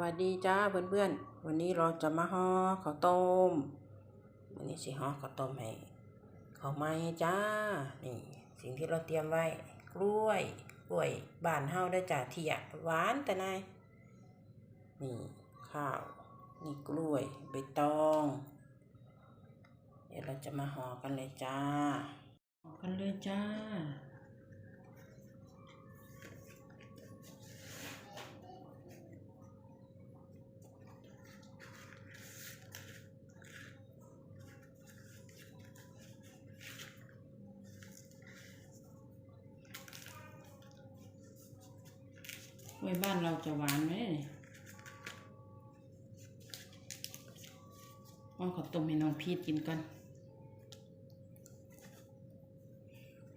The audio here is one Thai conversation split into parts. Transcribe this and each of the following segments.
วัสดีจ้าเพื่อนๆ วันนี้เราจะมาห่อข้าวต้ม วันนี้สิห่อข้าวต้มให้ข้าวไม้จ้า นี่ สิ่งที่เราเตรียมไว้ กล้วย กล้วยบานเฮาได้จ้าเที่ยหวานแต่นายนี่ข้าว นี่กล้วยใบตอง เดี๋ยวเราจะมาห่อกันเลยจ้า ห่อกันเลยจ้า ว้บ้านเราจะหวานไหมว่าขอต้มให้น้องพีทกินกัน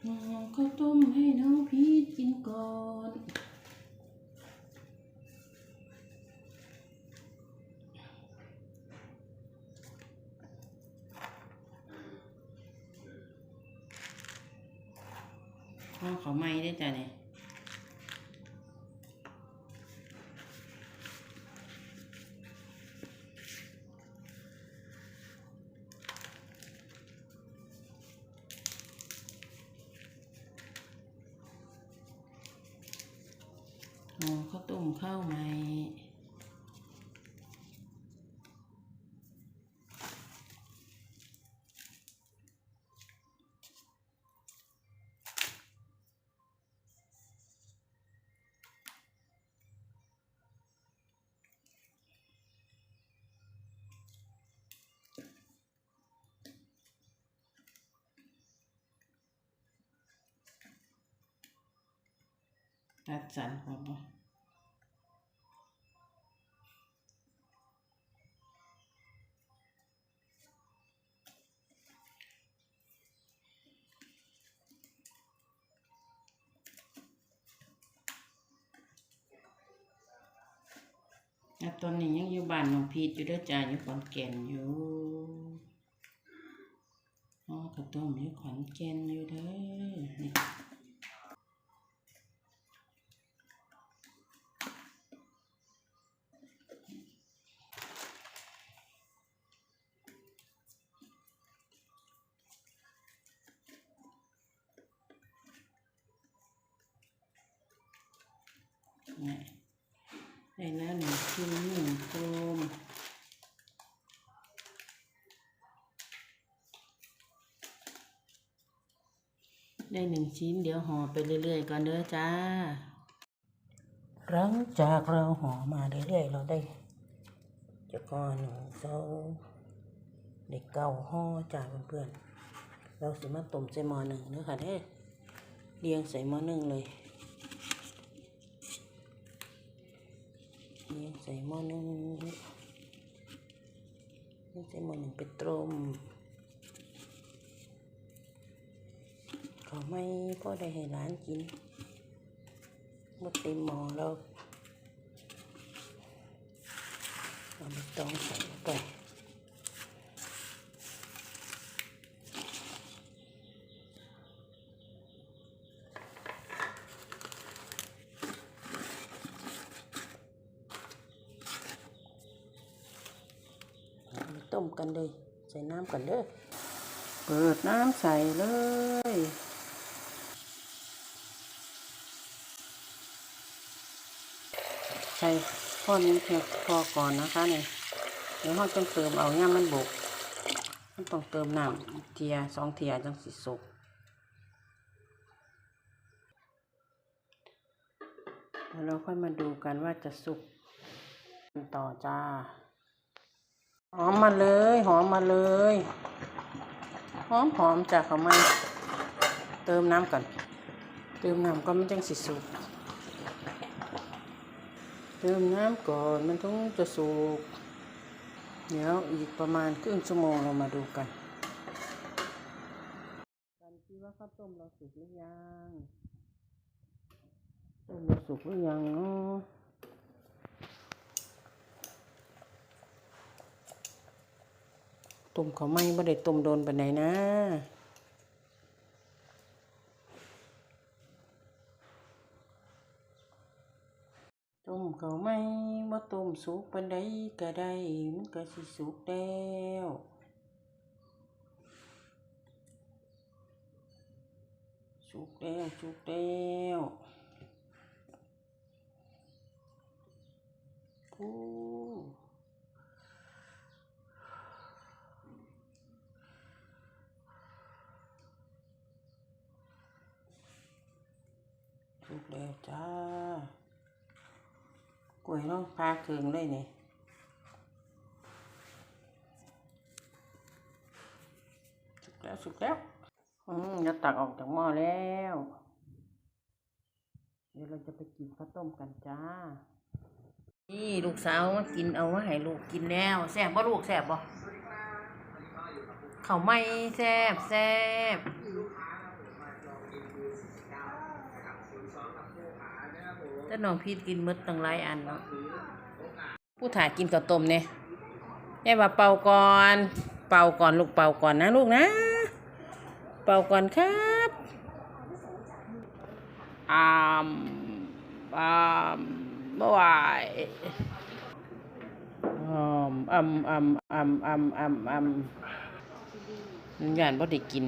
ห่อข้าวต้มให้น้องพีทกินก่อนห่อเขาวไหม้ได้จ้ะเนี่ย อ๋อ ข้าวต้มข้าวใหมตัดสันพอบ่ ตอนนี้ยังอยู่บ้านน้องพีทอยู่ด้อจ้าอยู่ขอนแก่นอยู่อ๋อข้าวต้มอยู่ขอนแก่นอยู่เด้อนี่นี่ ได้แล้วหนึ่งชิ้นหนึ่งกลมได้หนึ่งชิ้นเดี๋ยวห่อไปเรื่อยๆก่อนเด้อจ้า หลังจากเราห่อมาเรื่อยๆเราได้จะก้อนหนึ่งสองเด็กเก้าห่อจ้าเพื่อนๆเราสิมาต้มใส่หม้อหนึ่งเด้อค่ะเด้เรียงใส่หม้อหนึ่งเลย นี่ใส่หม้อหนึ่งนี่ใส่หม้อหนึ่งไปต้มขอไม่พ่อได้ให้ร้านกินหมดเต็มหม้อแล้วเอาไปต้องใส่ไปเอา มกันเลย ใส่น้ำกันเด้อเปิดน้ำใส่เลยใส่ข้อนี้เพียงพอก่อนนะคะเนี่ยเดี๋ยวเราต้องเติมเอาย่ามันบกมันต้องเติมน้ำเทียสองเทียจังสิสุกแล้วเราค่อยมาดูกันว่าจะสุกกันต่อจ้า หอมมาเลย หอมมาเลย หอมหอมจากเขามาเติมน้ำก่อน เติมน้ำก็มันจังสิสุก เติมน้ำก่อนมันต้องจะสุก เดี๋ยวอีกประมาณครึ่งชั่วโมงเรามาดูกันกันที่ว่าข้าวต้มเราสุกหรือยัง ต้มเราสุกหรือยังเนาะ ต้มเขาไม่บ่ได้ต้มโดนปานใดนะต้มเขาไม่บ่มาต้มสุกปานใดก็ได้มันก็สิสุกแล้วสุกแล้วสุกแล้วโอ้ สุกแล้วจ้ากล้วยน้องพาเคืองเลยนี่สุกแล้วสุกแล้วอืมจะตักออกจากหม้อแล้ว เดี๋ยวเราจะไปกินข้าวต้มกันจ้า นี่ลูกสาวมากินเอามาให้ลูกกินแล้วแซ่บบ่ลูกแซ่บบ่เขาไม่แซ่บแซ่บ ถ้าน้องพีทกินหมดตั้งหลายอันเนาะผู้ถ่ายกินข้าวต้มเนี่ยยายว่าเป่าก่อน เป่าก่อนลูกเป่าก่อนนะลูกนะ เป่าก่อนครับอามอามบ่ไหวอมอำอำอำอำอำอำย่านบ่ได้กิน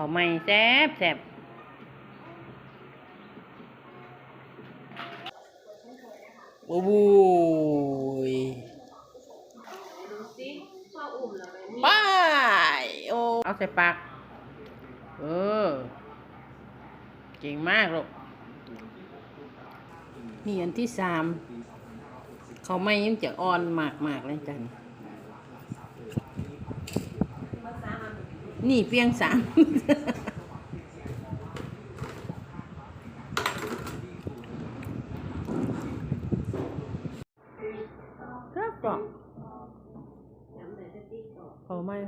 เขาวไม่แซ่บแซ่บโอ้โหยไปโอ้เอาใส่ปาก เออ เก่งมากลูกนี่อันที่สาม เขาไม่ยังจะอ่อนมากมากๆเลยจัน นี่เพียงสามครับกล่องเขาไม่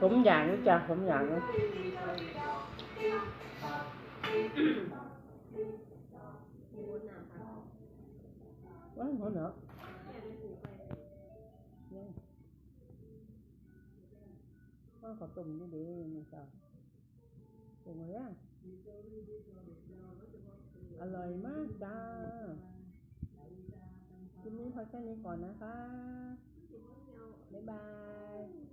ผมอย่างนี้จ้ะผมอย่างนี้ ว้าวเหรอก็ขอตุ่มนี่ดีนะจ๊ะต้มมาแล้วอร่อยมากจ้าคุณนี้พอแค่นี้ก่อนนะคะ บ๊ายบาย